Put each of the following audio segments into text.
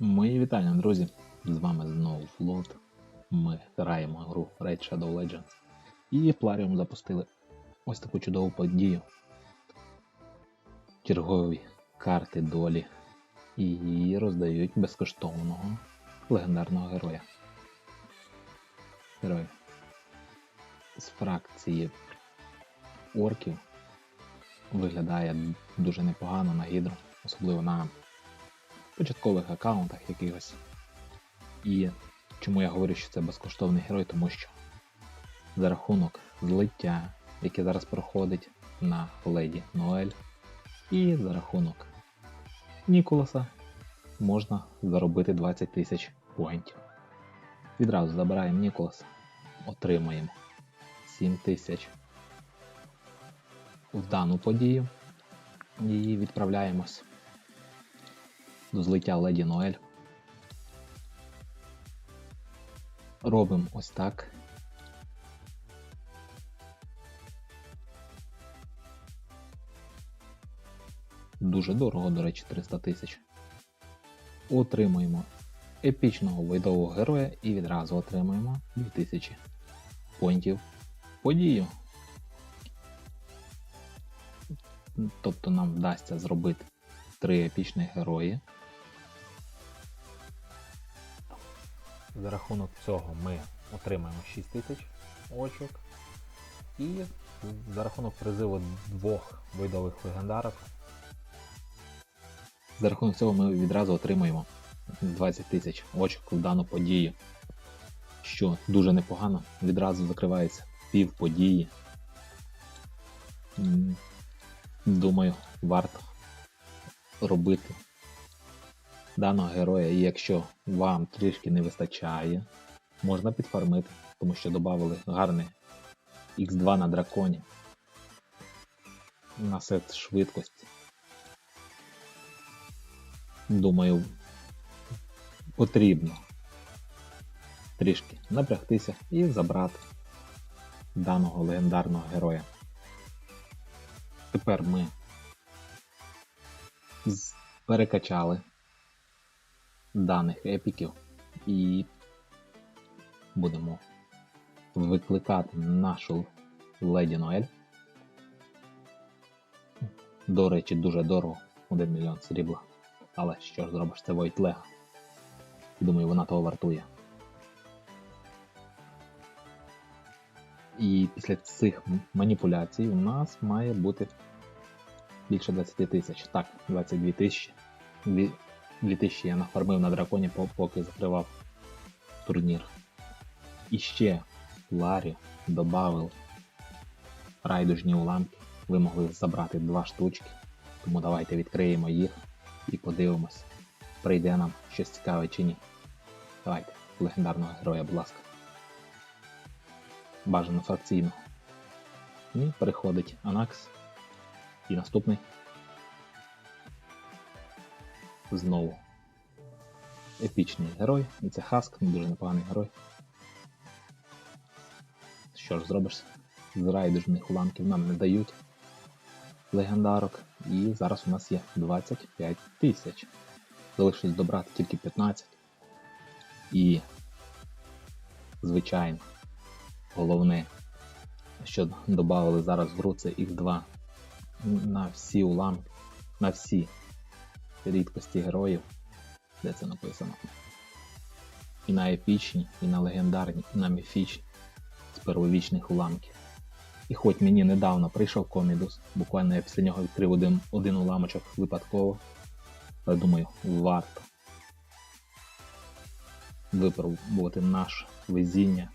Мої вітання, друзі! З вами знову Флот. Ми граємо гру Raid Shadow Legends. І Пларіум запустили ось таку чудову подію. Чергові карти долі. І роздають безкоштовного легендарного героя. Герой. З фракції орків виглядає дуже непогано на гідру, особливо на початкових аккаунтах якихось. І чому я говорю, що це безкоштовний герой, тому що за рахунок злиття, яке зараз проходить на леді Ноель, і за рахунок Ніколаса можна заробити 20 тисяч поінтів. Відразу забираємо Ніколаса, отримаємо 7 тисяч в дану подію і відправляємось до злиття Леді Ноель. Робимо ось так. Дуже дорого, до речі, 300 тисяч. Отримуємо епічного видового героя і відразу отримуємо 2000 поінтів подію. Тобто нам вдасться зробити три епічних герої. За рахунок цього ми отримаємо 6 тисяч очок. І за рахунок призиву двох видових легендарок. За рахунок цього ми відразу отримаємо 20 тисяч очок в дану подію. Що дуже непогано, відразу закривається пів події. Думаю, варто робити даного героя, і якщо вам трішки не вистачає, можна підфармити, тому що додали гарний X2 на драконі на сет швидкості. Думаю, потрібно трішки напрягтися і забрати даного легендарного героя. Тепер ми перекачали даних епіків і будемо викликати нашу Леді Ноель. До речі, дуже дорого, 1 мільйон срібла. Але що ж зробиш, це Войтлега. Думаю, вона того вартує. І після цих маніпуляцій у нас має бути більше 20 тисяч. Так, 22 тисячі. Дві- 2 я нафармив на драконі, поки закривав турнір. І ще Ларі додав райдужні уламки. Ви могли забрати два штучки. Тому давайте відкриємо їх і подивимось, прийде нам щось цікаве чи ні. Давайте, легендарного героя, будь ласка. Бажано фракційно. І переходить Анакс. І наступний. Знову. Епічний герой. І це Хаск, дуже непоганий герой. Що ж зробиш? З райдужних уламків нам не дають легендарок. І зараз у нас є 25 тисяч. Залишилось добрати тільки 15. І, звичайно, головне, що додали зараз в гру, це X2 на всі уламки, на всі рідкості героїв. Де це написано? І на епічні, і на легендарні, і на міфічні з первовічних уламків. І хоч мені недавно прийшов комідус, буквально я після нього відкрив один, один уламочок випадково, але думаю, варто випробувати наше везіння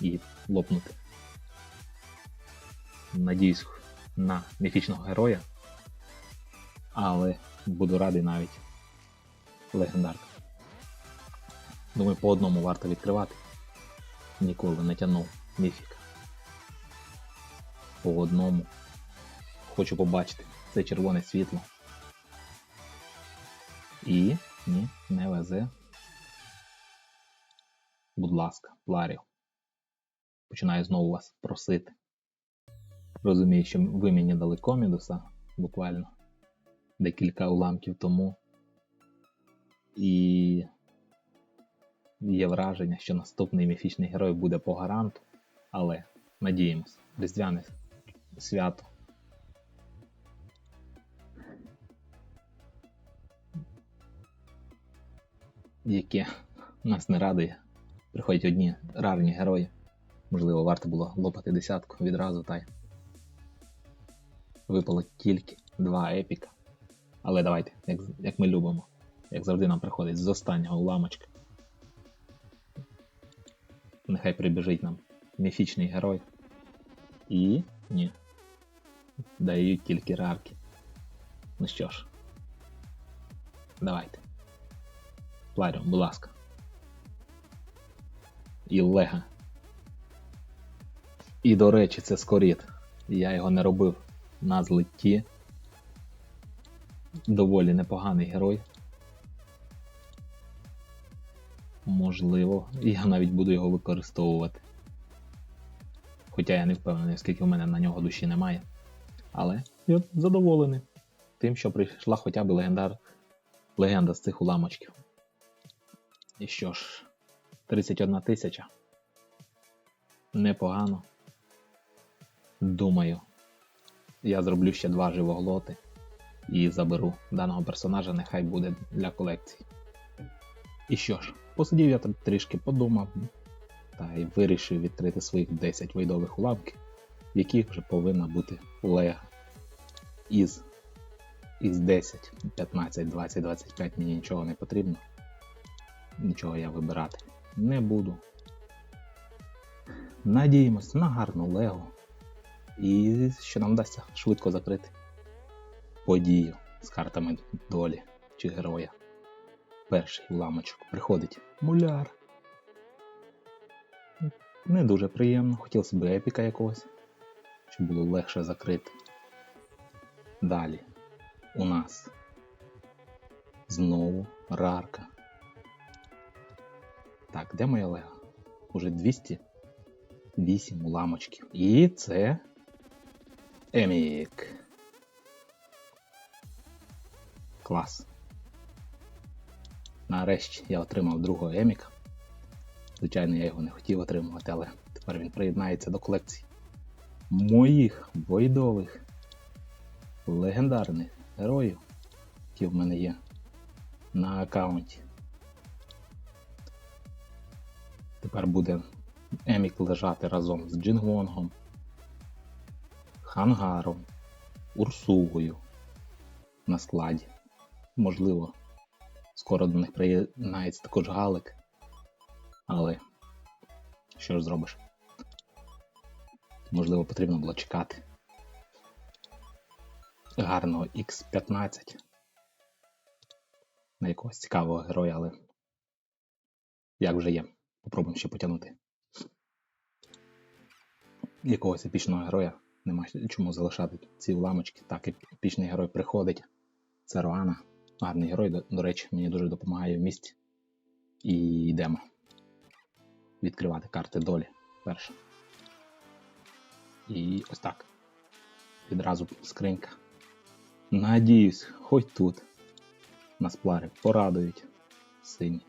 і лопнути. Надіюсь на міфічного героя, але буду радий навіть легендарка. Думаю, по одному варто відкривати. Ніколи не тягнув міфік. По одному. Хочу побачити це червоне світло. І ні, не везе. Будь ласка, Ларіо. Починаю знову вас просити. Розумію, що ви мені дали комідуса буквально декілька уламків тому. І є враження, що наступний міфічний герой буде по гаранту, але надіємось, різдвяне свято. Яке нас не радує. Приходять одні рарні герої. Можливо, варто було лопати десятку відразу та й випало тільки два епіка. Але давайте, як, як ми любимо, як завжди нам приходить з останнього уламочка. Нехай прибіжить нам міфічний герой. І ні. Дають тільки рарки. Ну що ж. Давайте. Пларіон, будь ласка. І Лега. І до речі, це скоріт. Я його не робив на злитті. Доволі непоганий герой. Можливо, я навіть буду його використовувати. Хоча я не впевнений, оскільки в мене на нього душі немає. Але я задоволений тим, що прийшла хоча б легендар... легенда з цих уламочків. І що ж, 31 тисяча. Непогано. Думаю, я зроблю ще два живоглоти і заберу даного персонажа, нехай буде для колекції. І що ж, посидів я там трішки подумав, та й вирішив відкрити своїх 10 вийдових уламків, в яких вже повинна бути лега. Із, із 10, 15, 20, 25 мені нічого не потрібно. Нічого я вибирати не буду. Надіємось на гарну лего. І що нам вдасться швидко закрити подію з картами долі чи героя. Перший уламочок приходить муляр. Не дуже приємно, хотілося б епіка якогось, щоб було легше закрити. Далі у нас знову рарка. Так, де моя лега? Уже 208 уламочків. І це Емік. Клас. Нарешті я отримав другого Еміка. Звичайно, я його не хотів отримувати, але тепер він приєднається до колекції моїх войдових легендарних героїв, які в мене є на аккаунті. Тепер буде Емік лежати разом з Джингонгом, Хангаром, Урсугою на складі. Можливо, скоро до них приєднається також Галик. Але що ж зробиш? Можливо, потрібно було чекати гарного X15 на якогось цікавого героя, але як вже є. Попробуємо ще потягнути. Якогось епічного героя нема чому залишати ці уламочки. Так, епічний герой приходить. Це Роана. Гарний герой, до, речі, мені дуже допомагає в місті. І йдемо відкривати карти долі перше. І ось так. Відразу скринька. Надіюсь, хоч тут нас плари порадують сині.